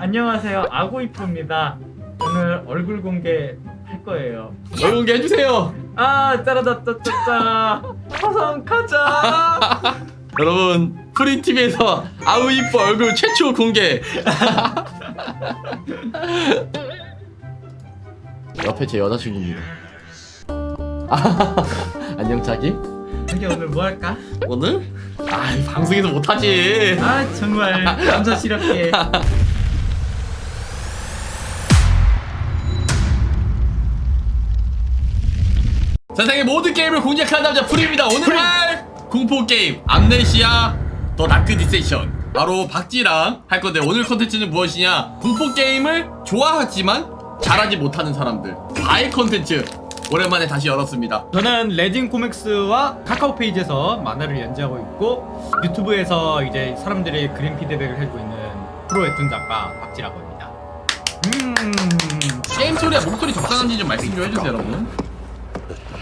안녕하세요 아고이프입니다 오늘 얼굴 공개 할 거예요 얼굴 공개 해 주세요. 아 짜라다짜짜짜 화성 가자 여러분 프린 TV에서 아우 이뻐 얼굴 최초 공개. 옆에 제 여자친구입니다. 안녕 자기. 자기 오늘 뭐 할까? 오늘? 아이 방송에서 못하지. 아 정말 남사스럽게 세상의 모든 게임을 공략하는 남자 프리입니다. 오늘 할 공포 게임 암네시아 더 다크 디세션 바로 박지랑 할 건데 오늘 컨텐츠는 무엇이냐? 공포 게임을 좋아하지만 잘하지 못하는 사람들 과외 컨텐츠 오랜만에 다시 열었습니다. 저는 레진 코믹스와 카카오 페이지에서 만화를 연재하고 있고 유튜브에서 이제 사람들의 그림 피드백을 해주고 있는 프로 웹툰 작가 박지라고 합니다 음 게임 소리와 목소리 적당한지 좀 말씀 좀 해주세요, 여러분.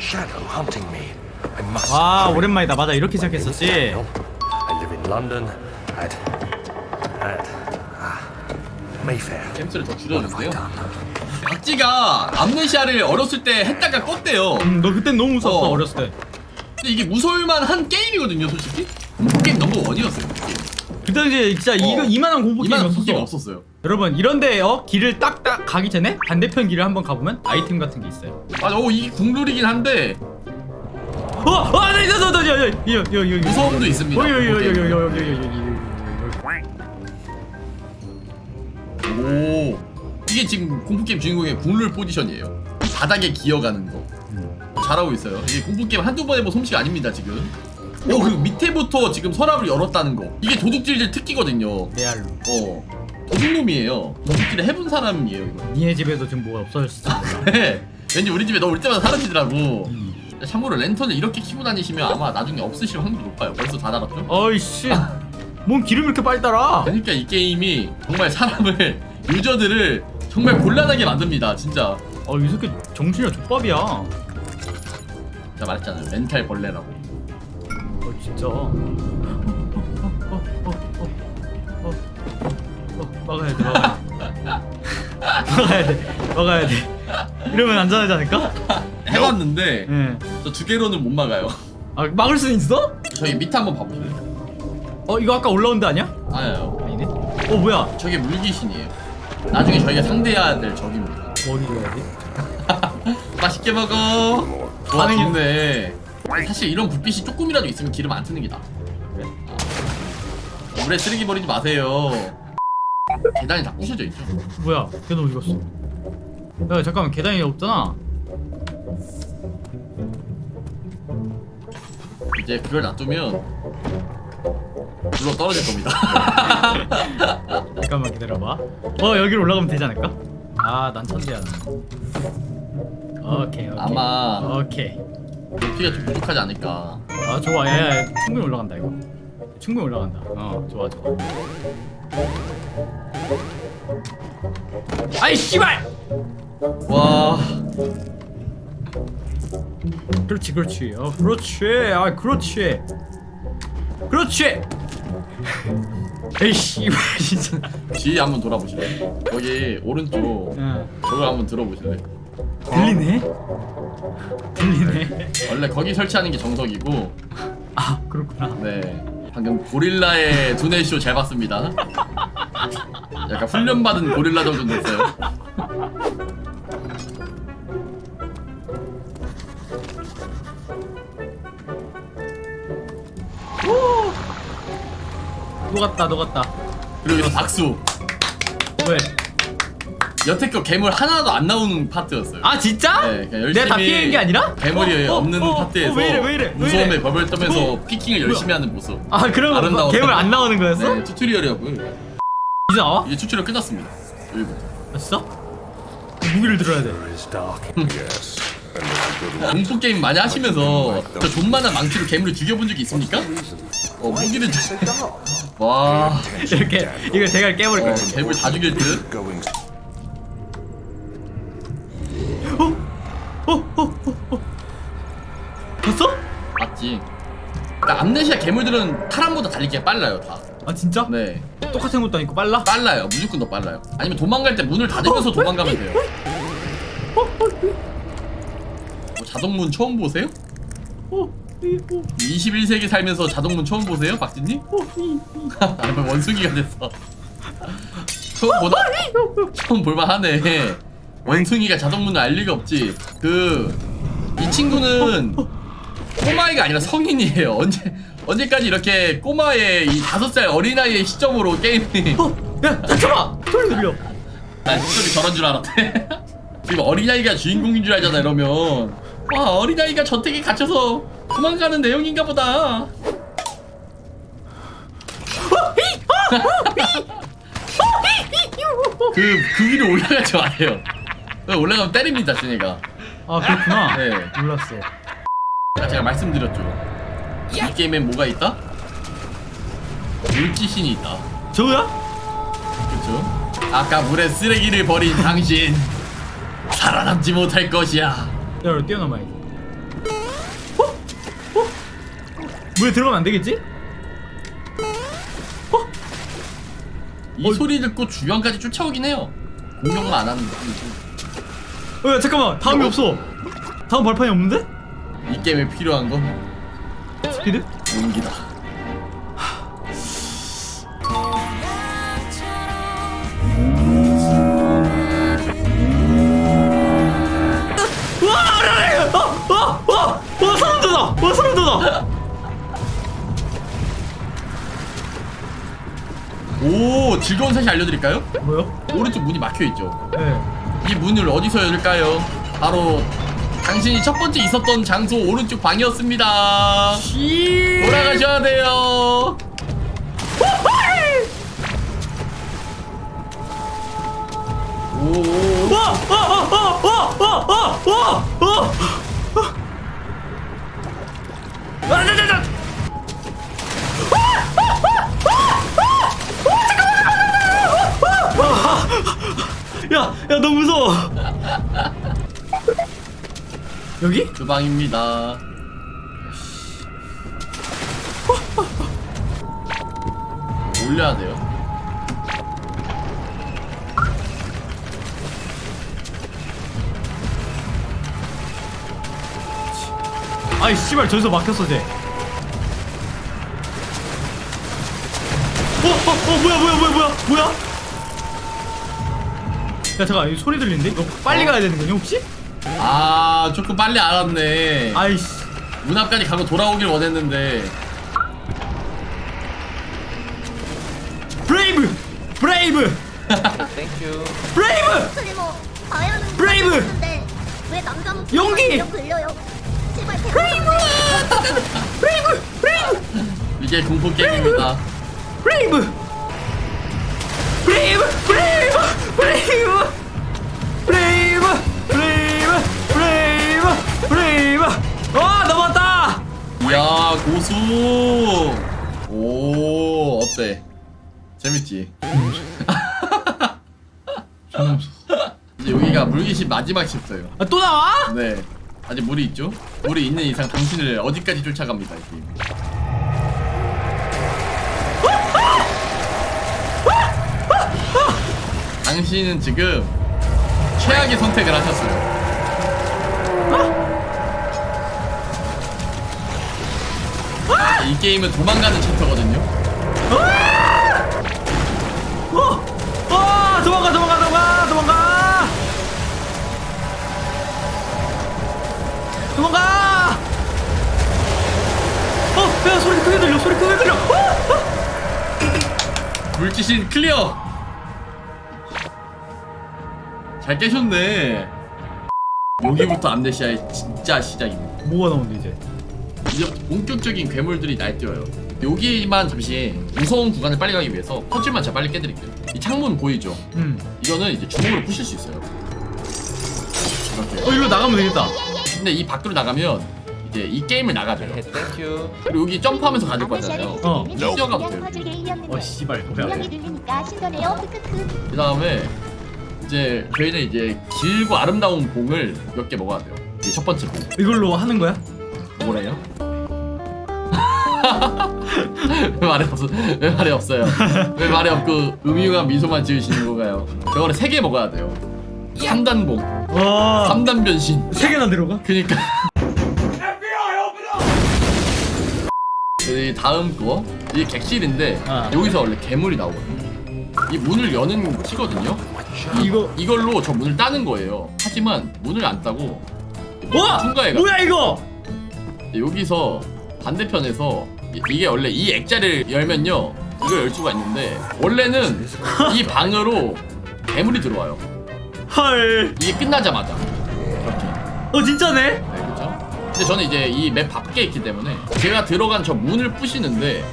Shadow hunting me. I must. 와 오랜만이다 맞아 이렇게 시작했었지 I live in London at at ah, Mayfair. 더 줄여주세요. 박지가 암네시아를 어렸을 때 했다가 껐대요. 음, 너 그땐 너무 무서웠어 어. 어. 렸을 때 근데 이게 무서울만 한 게임이거든요, 솔직히. 공포 게임 넘버 원이었어요. 그 당시에 진짜 이거 이만한 공포 게임 이만 없었어 게임 없었어요. 여러분 이런데 어 길을 딱딱 가기 전에 반대편 길을 한번 가보면 아이템 같은 게 있어요 맞아, 어, 이게 국룰이긴 한데 어! 어! 네, 네, 네, 네, 네, 네, 네, 네, 네. 무서움도 있습니다. 어, 요, 요, 요, 요, 공포 요, 요, 요, 요, 요, 요. 오 이게 지금 공포 게임 주인공의 국룰 포지션이에요. 바닥에 기어가는 거. 잘하고 있어요. 이게 공포 게임 한두 번 해본 솜씨가 아닙니다 지금. 오 그리고 밑에부터 지금 서랍을 열었다는 거. 이게 도둑질질 특기거든요. 레알로 어 도둑놈이에요. 도둑질을 해본 사람이에요 이거. 니네 집에도 지금 뭐가 없어졌을지 몰라 네. 왠지 우리 집에 너 올 때마다 사라지더라고. 음. 참고로 랜턴을 이렇게 키고 다니시면 아마 나중에 없으실 확률이 높아요. 벌써 다 달았죠? 어이씨 뭔 기름 이렇게 빨리 따라 그러니까 이 게임이 정말 사람을 유저들을 정말 곤란하게 만듭니다. 진짜. 어이 새끼 정신이 족밥이야 제가 말했잖아요. 멘탈 벌레라고. 어 진짜 어, 어, 어, 막아야 돼 막아야 돼 막아야 돼 이러면 안전하지 않을까? 해봤는데 예. 저 두 개로는 못 막아요. 아 막을 수 있어? 저기 밑에 한번 봐보실래요? 어 이거 아까 올라온 데 아니야? 아니요. 아니네 어 뭐야 저게 물귀신이에요. 나중에 저희가 상대해야 될 적입니다. 뭐 어디 줘야지? 맛있게 먹어. 좋아 반응이- 좋네. 사실 이런 불빛이 조금이라도 있으면 기름 안 트는 게 나아. 그래? 아. 물에 쓰레기 버리지 마세요. 계단이 다 부셔져 있죠. 뭐야? 걔는 어디 갔어? 야 잠깐만. 계단이 없잖아. 이제 그걸 놔두면 불러 떨어질 겁니다. 잠깐만 기다려봐. 어 여기로 올라가면 되지 않을까? 아난 천재야 오케이 오케이. 아마 오케이. 높이가 좀 부족하지 않을까. 아 좋아. 야 야 충분히 올라간다 이거. 충분히 올라간다. 어 좋아 좋아 아이 씨발! 와. 그렇지 그렇지. 어 그렇지. 아 그렇지. 그렇지! 에이 씨발 진짜. 뒤에 한번 돌아보실래요? 여기 오른쪽 응. 저걸 한번 들어보실래요? 들리네? 들리네. 원래 거기 설치하는 게 정석이고. 아 그렇구나. 네. 방금 고릴라의 두뇌쇼 잘 봤습니다 약간 훈련받은 고릴라 정도 됐어요 녹았다 녹았다 그리고 여기서 박수 왜? 여태껏 괴물 하나도 안 나오는 파트였어요 아 진짜? 네, 그냥 열심히 내가 다 피한 게 아니라? 괴물이 어, 어, 없는 어, 파트에서 어, 왜 이래 왜 이래 왜 이래 벌벌 떠면서 어, 피킹을 열심히 하는 모습 아 그런 거 아름다웠어요. 괴물 안 나오는 거였어? 네 튜토리얼이었고요 이제 나와? 이제 튜토리얼 끝났습니다 여기부터 아 진짜? 무기를 들어야 돼 ones. 공포 게임 많이 하시면서 저 존만한 망치로 괴물을 죽여본 적이 있습니까? 어 무기를 주... 와 이렇게 이걸 대가리 깨버릴 어, 거야 괴물 다 죽일 듯 Going. 봤어? 맞지 그러니까 암네시아 괴물들은 타람보다 달리기가 빨라요 다 아 진짜? 네 똑같은 것도 아니고 빨라? 빨라요 무조건 더 빨라요 아니면 도망갈 때 문을 닫으면서 도망가면 돼요 뭐 자동문 처음 보세요? 어, 이, 어, 21세기 살면서 자동문 처음 보세요 박진님? 어, 이, 이. 아, 뭐 원숭이가 됐어. 처음 보다? 처음 볼만하네. 원숭이가 자동문을 알 리가 없지. 그, 이 친구는 꼬마이가 아니라 성인이에요. 언제, 언제까지 이렇게 꼬마의 이 다섯 살 어린아이의 시점으로 게임이. 어, 야 잠깐만 소리 들려 난 시점이 저런 줄 알았대. 지금 어린아이가 주인공인 줄 알잖아, 이러면. 와, 어린아이가 저택에 갇혀서 도망가는 내용인가 보다. 그, 그 위로 올라가지 마세요. 올라가면 때립니다, 쟤네가. 아 그렇구나 네. 몰랐어 제가 말씀드렸죠. 이 게임엔 뭐가 있다? 물지신이 있다. 저거야? 그쵸? 아까 물에 쓰레기를 버린 당신. 살아남지 못할 것이야. 야 이거 뛰어넘어야지 어? 어? 물에 들어가면 안 되겠지? 이 어. 소리 듣고 주변까지 쫓아오긴 해요. 공격만 안 하는 거. 어, 야 잠깐만 다음이 어? 없어 다음 발판이 없는데? 이 게임에 필요한 건 스피드? 용기다. 와 어려워 어! 어! 어! 어 사람 돋아! 어 사람 돋아! 오, 즐거운 사실 알려드릴까요? 뭐요? 오른쪽 문이 막혀 있죠. 네 이 문을 어디서 열까요? 바로 당신이 첫 번째 있었던 장소 오른쪽 방이었습니다. 씨 돌아가셔야 돼요. 오, 와! 와! 와! 와! 와! 와! 와! 와! 와! 아, 자, 자, 자! 야, 야, 너무 무서워. 여기? 그 방입니다. 올려야 돼요. 아이, 씨발, 저기서 막혔어, 쟤. 어, 어, 어, 뭐야, 뭐야, 뭐야, 뭐야, 뭐야? 야, 잠깐, 이 소리 들리는데? 이거 빨리 가야 되는 거냐, 혹시? 아, 조금 빨리 알았네. 아이씨. 문 앞까지 가고 돌아오길 원했는데. 브레이브! 브레이브! 땡큐. 브레이브! 뭐 브레이브! 왜 용기! 이렇게 걸려요? 제발 브레이브! 브레이브! 브레이브! 이게 공포 게임입니다. 브레이브! 브레이브! 브레이브! 브레이브! 브레이브! 야, 고수. 오, 어때? 재밌지? 이제 여기가 물귀신 마지막 챕터예요. 아, 또 나와? 네. 아직 물이 있죠? 물이 있는 이상 당신을 어디까지 쫓아갑니다, 이 게임. 당신은 지금 최악의 선택을 하셨어요. 이 게임은 도망가는 챕터거든요. 어! 어! 도망가, 도망가, 도망가! 도망가! 도망가! 어! 야, 소리 크게 들려, 소리 크게 들려! 어! 어! 물귀신 클리어! 잘 깨셨네. 여기부터 암네시아의 진짜 시작입니다. 뭐가 나오는데, 이제? 이제 본격적인 괴물들이 날뛰어요. 여기만 잠시 무서운 구간을 빨리 가기 위해서 퍼즐만 제가 빨리 깨드릴게요. 이 창문 보이죠? 음. 이거는 이제 주먹으로 부실 수 있어요. 이렇게. 어, 일로 나가면 되겠다. 근데 이 밖으로 나가면 이제 이 게임을 나가줘요. 네, 땡큐. 그리고 여기 점프하면서 가질 거잖아요. 어. 뛰어가도 돼요. 어, 씨발, 뭐야. 그 다음에 이제 저희는 이제 길고 아름다운 봉을 몇 개 먹어야 돼요. 이게 첫 번째 봉. 이걸로 하는 거야? 뭐래요? 왜 말이 없어? 왜 말이 없어요? 왜 말이 없고 음흉한 미소만 지으시는 건가요? 저거를 세 개 먹어야 돼요. 3단봉, 와 3단 변신. 세 개나 들어가? 그니까. 이 다음 거, 이게 객실인데 아. 여기서 원래 괴물이 나오거든요. 이 문을 여는 키거든요. 이거 이걸로 저 문을 따는 거예요. 하지만 문을 안 따고 와 통과해가. 뭐야 이거 여기서 반대편에서 이- 이게 원래 이 액자를 열면요 이걸 열 수가 있는데 원래는 이 방으로 괴물이 들어와요. 헐 이게 끝나자마자 이렇게. 어 진짜네? 네, 그렇죠. 근데 저는 이제 이 맵 밖에 있기 때문에 제가 들어간 저 문을 부시는데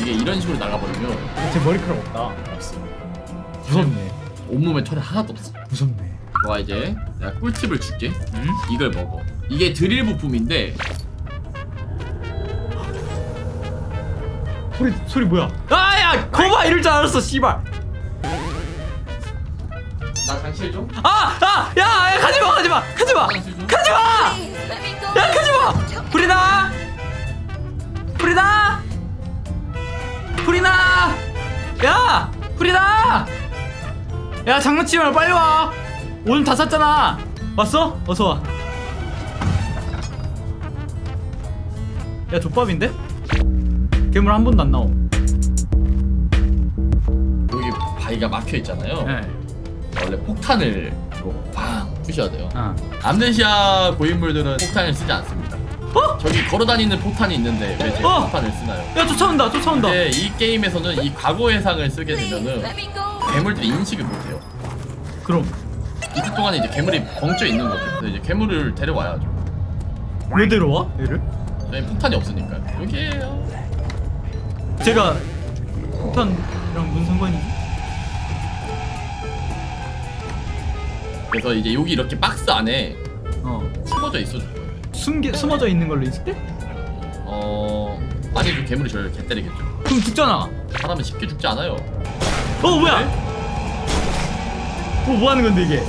이게 이런 식으로 나가버리면 제 머리카락 없다 없어. 무섭네 온몸에 털이 하나도 없어. 무섭네 와 이제 내가 꿀팁을 줄게. 응? 이걸 먹어. 이게 드릴 부품인데 소리 소리 뭐야? 아야 거봐 이럴 줄 알았어 씨발. 나 장실 좀. 아아야 야, 가지마 가지마 가지마. 가지마! 야 가지마! 불이나! 불이나! 불이나! 야 불이나! 야 장난치지 말고 빨리 와. 오늘 다 샀잖아. 왔어? 어서 와 야 족밥인데 괴물 한 번도 안 나옴 여기 바위가 막혀 있잖아요. 네. 원래 폭탄을 이거 팡 부셔야 돼요. 아. 암네시아 고인물들은 폭탄을 쓰지 않습니다. 어? 저기 걸어다니는 폭탄이 있는데 왜 제가 어! 폭탄을 쓰나요? 야 쫓아온다 쫓아온다 근데 이 게임에서는 이 과거 해상을 쓰게 되면은 괴물들이 인식을 못해요. 그럼 이틀 동안에 이제 괴물이 벙쪄 있는 거죠. 그래서 이제 괴물을 데려와야죠. 왜 데려와 얘를? 저희 폭탄이 없으니까요. 여기에요. 제가 폭탄이랑 무슨 상관이? 그래서 이제 여기 이렇게 박스 안에 어 숨어져 있어줘. 숨게 숨어져 있는 걸로 있을 때? 어 아니 그 괴물이 저를 개 때리겠죠. 그럼 죽잖아. 사람은 쉽게 죽지 않아요. 어 뭐야? 네? 어, 뭐 하는 건데 이게?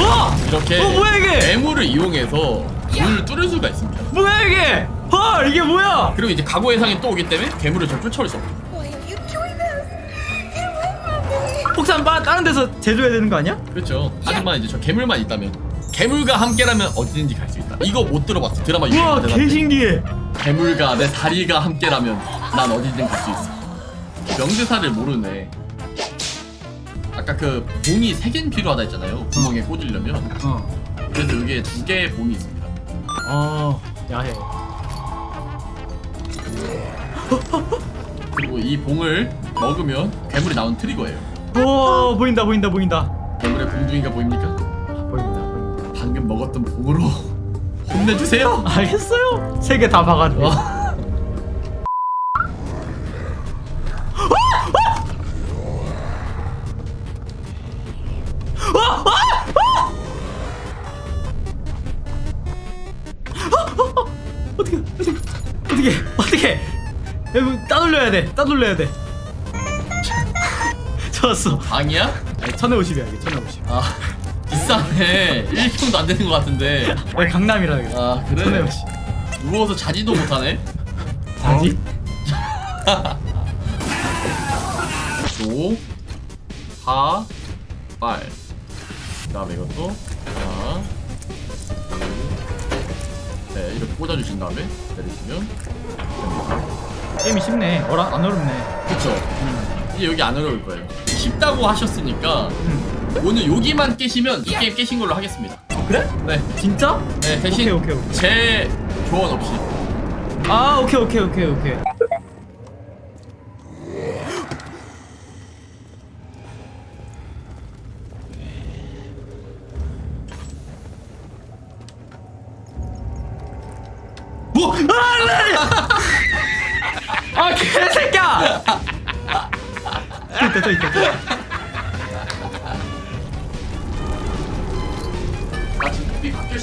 와! 이렇게 어 뭐야 이게? 괴물을 이용해서 문을 뚫을 수가 있습니다. 뭐야 이게? 헐 이게 뭐야? 그리고 이제 과거 해상이 또 오기 때문에 괴물을 저 쫓아올 수 없고. 폭탄 빠 다른 데서 제조해야 되는 거 아니야? 그렇죠. 하지만 이제 저 괴물만 있다면 괴물과 함께라면 어디든지 갈 수 있다. 이거 못 들어봤어. 드라마 우와 유명한 대사. 개신기해. 괴물과 내 다리가 함께라면 난 어디든 갈 수 있어. 명대사를 모르네. 아까 그 봉이 세 개는 필요하다 했잖아요. 구멍에 꽂으려면. 어. 그래서 여기에 두 개의 봉이 있습니다. 어 야해. 그리고 이 봉을 먹으면 괴물이 나온 트리거예요. 오 보인다 보인다 보인다. 괴물의 공중이가 보입니까? 보인다 보인다. 방금 먹었던 봉으로 혼내주세요. 알겠어요. 세 개 다 박아줘. 어. 어떻게 어떻게 어떻게 어떻게 여기 따돌려야 돼 따돌려야 돼 좋았어 방이야? 아니, 1050이야 이게 1050 아 비싸네. 1평도 안 되는 것 같은데. 여기 강남이라 이게 아 그래? 1050 누워서 자지도 못하네. 자지? 5 4 8 그다음에 이것도 하나 둘 네 이렇게 꽂아주신 다음에 됩니다 게임이 쉽네. 어라 안 어렵네. 그쵸. 이제 여기 안 어려울 거예요. 쉽다고 하셨으니까 음. 오늘 여기만 깨시면 이 게임 깨신 걸로 하겠습니다. 그래? 네, 진짜? 네 대신 오케이, 오케이, 오케이. 제 조언 없이. 아 오케이 오케이 오케이 오케이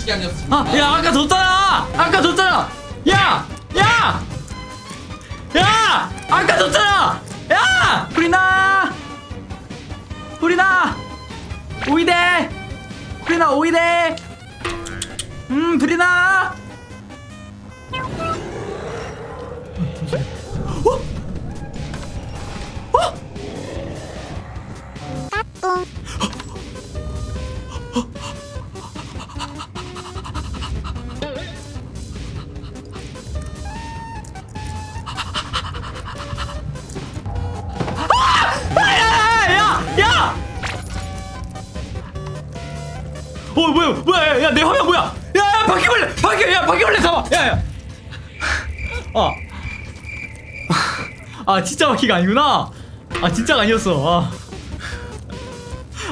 학교 시간이었습니다 아, 야, 아까 줬잖아! 아까 줬잖아! 야! 야! 야! 아까 줬잖아! 야! 프리나! 프리나! 오이대! 프리나 오이대! 음, 프리나! 화면 뭐야? 야 야 바퀴벌레 바퀴 야 바퀴벌레 잡아. 야 야. 아. 아 진짜 바퀴가 아니구나. 아 진짜가 아니었어. 아,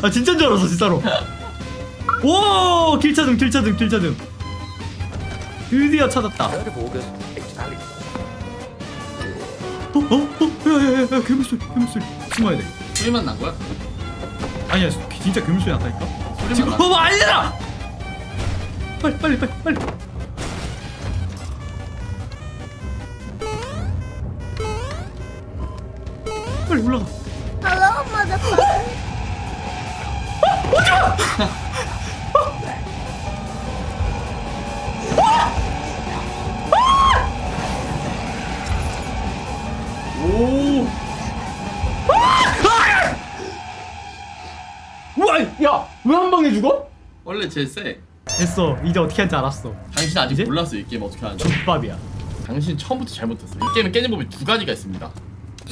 아 진짜인 줄 알았어 진짜로. 오 길찾음 길찾음 길찾음 드디어 찾았다. 3rd of August, Italy. 어? 어? 어? 야야 야 괴물 소리 괴물 소리. 숨어야 돼. 소리만 난 거야? 아니야 진짜 괴물 소리 났다니까? 소리만 지금 난 어머 아니잖아 빨리 빨리 빨리 빨리. 빨리 올라가. Hello, motherfucker. 오. 우와 야 왜 한 방에 죽어? 원래 제일 세 됐어. 이제 어떻게 하는지 알았어. 당신 아직 이제? 몰랐어. 이 게임 어떻게 하는지. 족밥이야. 당신 처음부터 잘못했어. 이 게임은 깨는 법이 두 가지가 있습니다.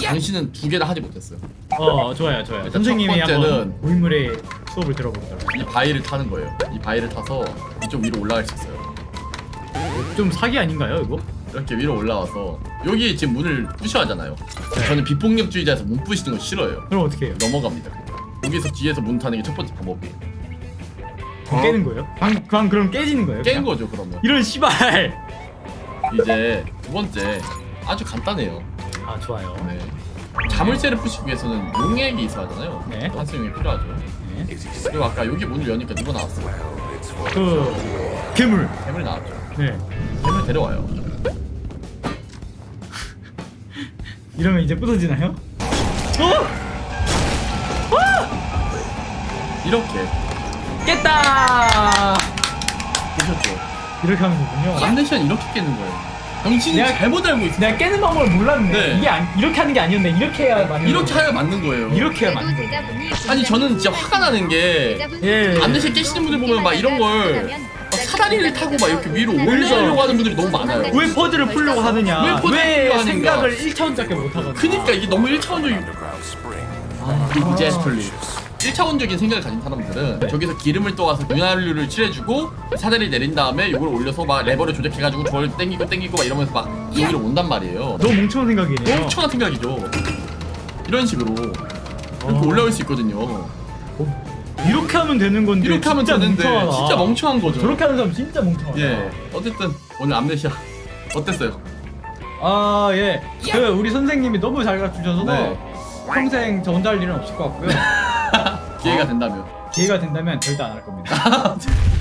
당신은 두 개를 하지 못했어요. 어 좋아요 좋아요. 일단 선생님이 첫 한번 번째는 고인물의 수업을 들어보도록 이 바위를 타는 거예요. 이 바위를 타서 이쪽 위로 올라갈 수 있어요. 좀 사기 아닌가요 이거? 이렇게 위로 올라와서 여기 지금 문을 부셔하잖아요. 저는 비폭력주의자에서 문 부시는 거 싫어요. 그럼 어떻게 해요? 넘어갑니다. 여기서 뒤에서 문 타는 게 첫 번째 방법이에요 그럼 깨는 거예요? 방, 방 그럼 깨지는 거예요? 깬 그냥? 거죠 그러면 이런 씨발 이제 두 번째 아주 간단해요 아 좋아요 네. 자물쇠를 푸시기 위해서는 용액이 있어야 하잖아요 네. 한수용이 필요하죠 네. 그리고 아까 여기 문을 여니까 누가 나왔어요 그 괴물 괴물이 나왔죠 네 괴물 데려와요 이러면 이제 부서지나요? 어? 이렇게 깼다. 보셨죠? 이렇게 하는 거군요. 암네시안 이렇게 깨는 거예요. 당신이 내가- 잘못 알고 있어요 내가 깨는 방법을 몰랐네. 네. 이게 아니, 이렇게 하는 게 아니었네. 이렇게 해야 맞는 이렇게 거야. 해야 맞는 거예요. 이렇게 해야 맞는 거야. 아니 저는 진짜 화가 나는 게 예. 암네시안 깨시는 분들 보면 막 이런 걸막 사다리를 타고 막 이렇게 위로 올리려고 하는 분들이 너무 많아요. 왜 퍼즐을 풀려고 하느냐. 왜 퍼즐을 왜 풀려고 하는가? 생각을 1차원적인 못하거든 그니까 이게 너무 1차원적인 Underground spring. 그리고 제스플리 1차원적인 생각을 가진 사람들은 네. 저기서 기름을 떠와서 윤활유를 칠해주고 사다리 내린 다음에 이걸 올려서 막 레버를 조작해가지고 저걸 땡기고 땡기고 막 이러면서 막 여기로 온단 말이에요 너무 멍청한 생각이네요 멍청한 생각이죠 이런 식으로 이렇게 어. 올라올 수 있거든요 어, 이렇게 하면 되는 건데 이렇게 하면 진짜 되는데 멍청하다. 진짜 멍청한 거죠 저렇게 하는 사람 진짜 멍청하다 예 어쨌든 오늘 암네시아 어땠어요? 아 예. 그 우리 선생님이 너무 잘 가르쳐주셔서 네. 평생 할 일은 없을 것 같고요. 기회가 된다면 기회가 된다면 절대 안 할 겁니다.